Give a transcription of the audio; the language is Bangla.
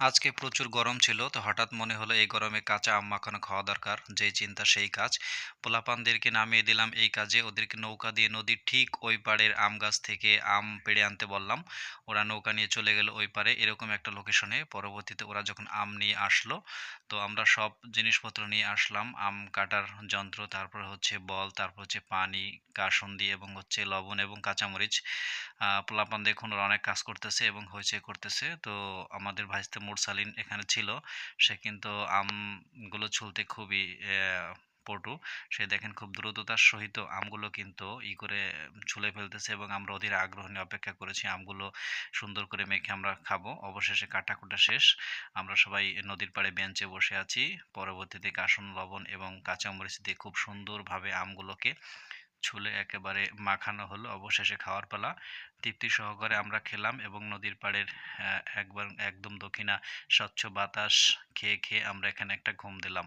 আজকে প্রচুর গরম ছিল, তো হঠাৎ মনে হলো এই গরমে কাঁচা আম মাখানো খাওয়া দরকার, যেই চিন্তা সেই কাজ। পোলাপানদেরকে নামিয়ে দিলাম এই কাজে, ওদেরকে নৌকা দিয়ে নদীর ঠিক ওই পাড়ের আম গাছ থেকে আম পেড়ে আনতে বললাম। ওরা নৌকা নিয়ে চলে গেল ওই পারে এরকম একটা লোকেশনে পরবর্তীতে ওরা যখন আম নিয়ে আসলো, তো আমরা সব জিনিসপত্র নিয়ে আসলাম, আম কাটার যন্ত্র, তারপর হচ্ছে বল, তারপর হচ্ছে পানি, কাসন্দি এবং হচ্ছে লবণ এবং কাঁচামরিচ। পোলাপান দেখুন ওরা অনেক কাজ করতেছে এবং হইচই করতেছে, তো আমাদের ভাইস্তে মুরসালিন এখানে ছিল। সে কিন্তু আমগুলো ছুলতে খুবই পটু। সে দেখেন খুব দ্রুততার সহিত আমগুলো কিন্তু ই করে ছুলে ফেলতেছে এবং আমরা অধীর আগ্রহ নিয়ে অপেক্ষা করেছি, আমগুলো সুন্দর করে মেখে আমরা খাব। অবশেষে কাটাকুটা শেষ। আমরা সবাই নদীর পাড়ে বেঞ্চে বসে আছি। পরবর্তীতে কাসন লবণ এবং কাঁচামরিচ দিয়ে খুব সুন্দরভাবে আমগুলোকে ছুলে একেবারে মাখানো হলো অবশেষে খাওয়ার পালা। তৃপ্তি সহকারে আমরা খেলাম এবং নদীর পাড়ের একবার একদম দক্ষিণা স্বচ্ছ বাতাস খেয়ে খেয়ে আমরা এখানে একটা ঘুম দিলাম।